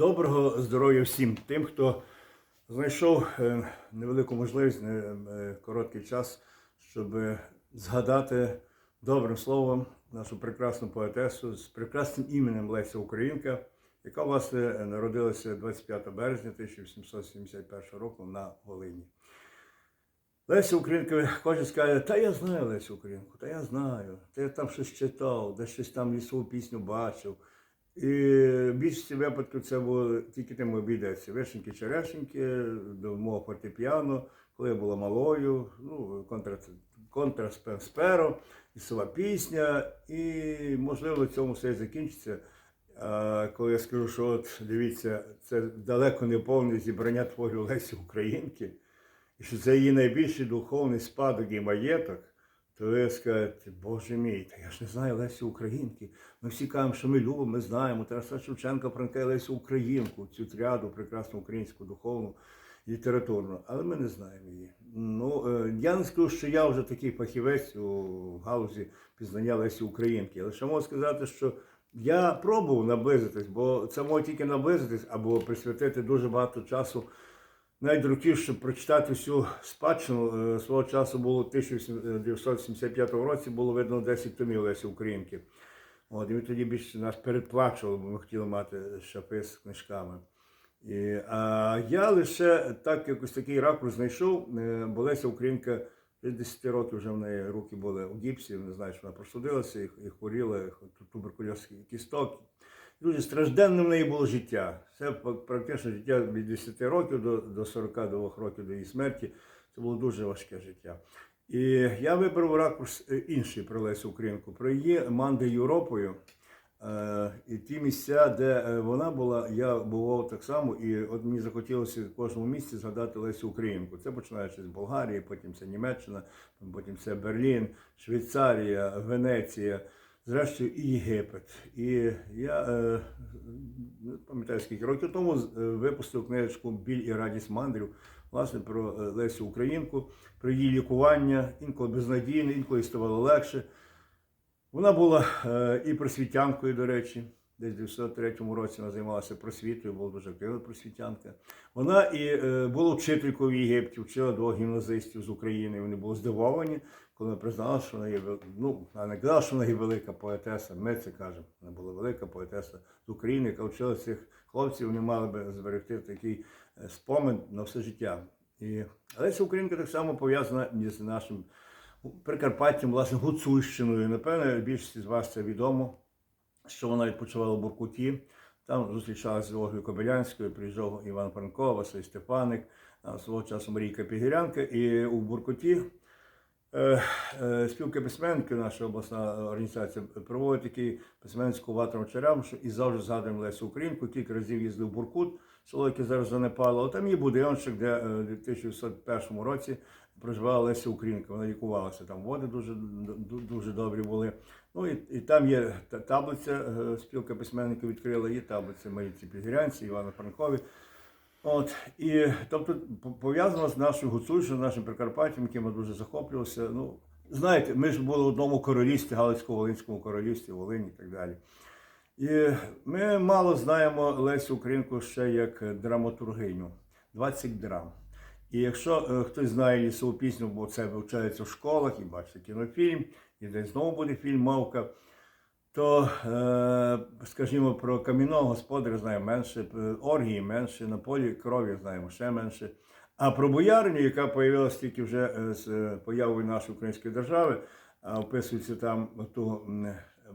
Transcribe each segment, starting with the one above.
Доброго здоров'я всім тим, хто знайшов е, невелику можливість, е, короткий час, щоб згадати добрим словом нашу прекрасну поетесу з прекрасним іменем Леся Українка, яка власне народилася 25 березня 1871 року на Волині. Леся Українка кожен скаже, та я знаю Лесю Українку, та я знаю, та я там щось читав, де щось там лісову пісню бачив. І в більшості випадків це було тільки тим обійдеться. Вишеньки черешеньки, до мого фортепіано, коли я була малою, ну, контра, контрасперо, лісова пісня, і можливо цьому все і закінчиться. А коли я скажу, що от дивіться, це далеко не повне зібрання творів Лесі Українки, і що це її найбільший духовний спадок і маєток, то ви скажете, Боже мій, та я ж не знаю Лесі Українки. Ми всі кажемо, що ми любимо, ми знаємо. Тараса Шевченка, Франка і Лесю Українку, цю тряду, прекрасну українську духовну літературну, але ми не знаємо її. Ну, е, я не скажу, що я вже такий фахівець у галузі пізнання Лесі Українки. Ще можу сказати, що я пробував наблизитись, бо це може тільки наблизитись або присвятити дуже багато часу щоб прочитати всю спадщину. Е, Свого часу було в 1975 році було видно 10 томів Лесі Українки. От, і ми тоді більше нас передплачували, бо ми хотіли мати шапи з книжками. І, а я лише так якось такий ракурс знайшов, е, бо Леся Українка 10 років вже в неї руки були у гіпсі, не знаю, що вона простудилася і, хворіла, туберкульоз кісток. Дуже стражденне в неї було життя. Це практично життя від 10 років до, до 42 років до її смерті. Це було дуже важке життя. І я вибрав ракурс е, інший про Лесю Українку, про її манди Європою. Е, І ті місця, де е, вона була, я бував так само, і от мені захотілося в кожному місці згадати Лесю Українку. Це починаючи з Болгарії, потім це Німеччина, потім це Берлін, Швейцарія, Венеція, зрештою і Єгипет. І я е, пам'ятаю скільки років тому е, випустив книжечку Біль і радість мандрів. Власне, про е, Лесю Українку, про її лікування, інколи безнадійне, інколи ставало легше. Вона була е, і просвітянкою, до речі, десь в 1903 році вона займалася просвітою, була дуже активна просвітянка. Вона і е, була вчителькою в Єгипті, вчила двох гімназистів з України. Вони були здивовані, коли вона признала, що вона є ну, вона не казала, що вона є велика поетеса. Ми це кажемо. Вона була велика поетеса з України, яка вчила цих хлопців, вони мали би зберегти такий е, спомин на все життя. І Леся Українка так само пов'язана з нашим Прикарпаттям, власне, Гуцульщиною. Напевне, більшість з вас це відомо, що вона відпочивала в Буркуті. Там зустрічалася з Ольгою Кобилянською, приїжджав Іван Франко, Василь Степаник, свого часу Марійка Пігірянка. І у Буркуті спілка письменників, наша обласна організація, проводить такий письменницьку ватру черемшу і завжди згадуємо Лесю Українку. Кілька разів їздив в Буркут, село, яке зараз занепало. Там є будиночок, де е, в 2001 році проживала Леся Українка. Вона лікувалася. Там води дуже, дуже добрі були. Ну і, і там є таблиця, е, спілка письменників відкрила, є таблиця Марійці Підгірянці, Івана Франкові. От, і тобто пов'язано з нашою Гуцульщиною, нашим Прикарпаттям, яким я дуже захоплювався. Ну, знаєте, ми ж були в одному королівстві, Галицько-Волинському королівстві, Волині і так далі. І ми мало знаємо Лесю Українку ще як драматургиню, 20 драм. І якщо е, хтось знає лісову пісню, бо це вивчається в школах і бачите кінофільм, і десь знову буде фільм Мавка, то, е, скажімо, про кам'яного господаря знаємо менше, е, оргії менше, на полі крові знаємо ще менше. А про боярню, яка появилася тільки вже е, з появою нашої української держави, описується там ту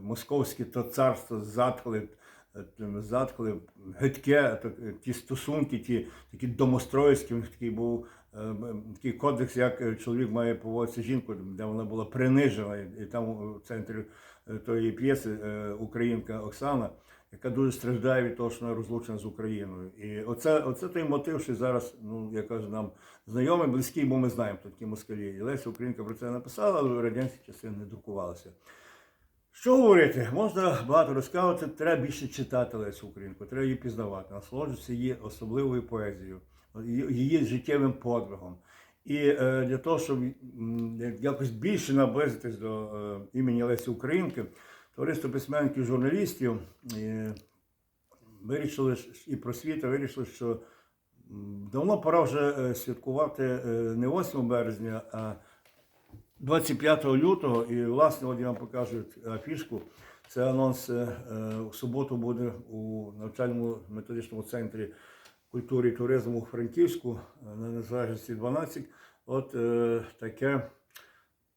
московське то царство затхли, е, затхли, гидке, е, ті стосунки, ті такі домостройські, у них такий був е, такий кодекс, як е, чоловік має поводитися з жінкою, де вона була принижена. І там в центрі тої п'єси українка Оксана, яка дуже страждає від того, що вона розлучена з Україною. І оце, оце той мотив, що зараз, ну я кажу, нам знайомий, близький, бо ми знаємо хто такі москалі. І Леся Українка про це написала, але в радянські часи не друкувалася. Що говорити? Можна багато розказувати, треба більше читати Лесю Українку, треба її пізнавати, насолоджуватися її особливою поезією, її життєвим подвигом. І е, для того, щоб якось більше наблизитись до е, імені Лесі Українки, товариство письменників журналістів е, вирішили і просвіта вирішили, що давно пора вже е, святкувати е, не 8 березня, а 25 лютого. І власне, от я вам покажу афішку. Це анонс е, е, суботу буде у навчальному методичному центрі культури і туризму у Франківську е, на Незалежності 12. От таке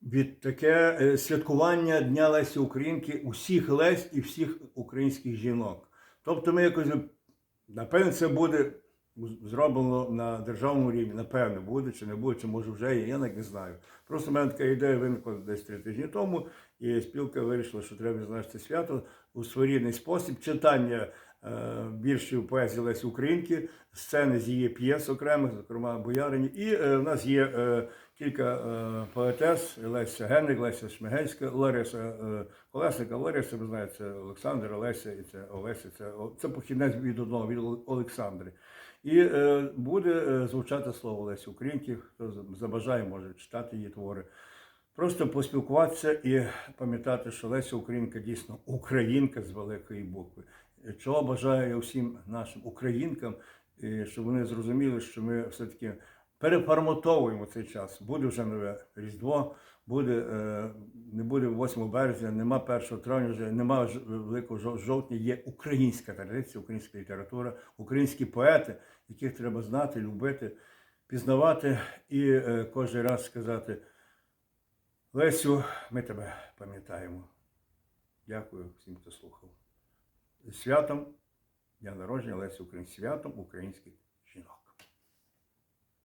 від таке святкування Дня Лесі Українки усіх Лесь і всіх українських жінок. Тобто ми якось, напевно, це буде зроблено на державному рівні. Напевно, буде чи не буде, чи може вже є, я навіть не знаю. Просто в мене така ідея виникла десь три тижні тому, і спілка вирішила, що треба відзначити свято у своєрідний спосіб. Читання е, віршів поезії Лесі Українки, сцени з її п'єс окремих, зокрема Боярині. І е, в нас є е, кілька е, поетес: Леся Генник, Леся Шмигельська, Лариса е, Колесника, Лариса, ви знаєте, це Олександр, Олеся і це Олеся. Це, це похідне від одного від Олександри. І е, буде е, звучати слово Лесі Українки, хто забажає, може читати її твори. Просто поспілкуватися і пам'ятати, що Леся Українка дійсно українка з великої букви. Чого бажаю я всім нашим українкам, щоб вони зрозуміли, що ми все-таки переформатовуємо цей час. Буде вже нове Різдво, буде, е, не буде 8 березня, нема 1 травня, вже нема великого жовтня. Є українська традиція, українська література, українські поети, яких треба знати, любити, пізнавати і е, кожен раз сказати. Лесю, ми тебе пам'ятаємо. Дякую всім, хто слухав. Святом, дня народження Лесі Українським святом українських жінок.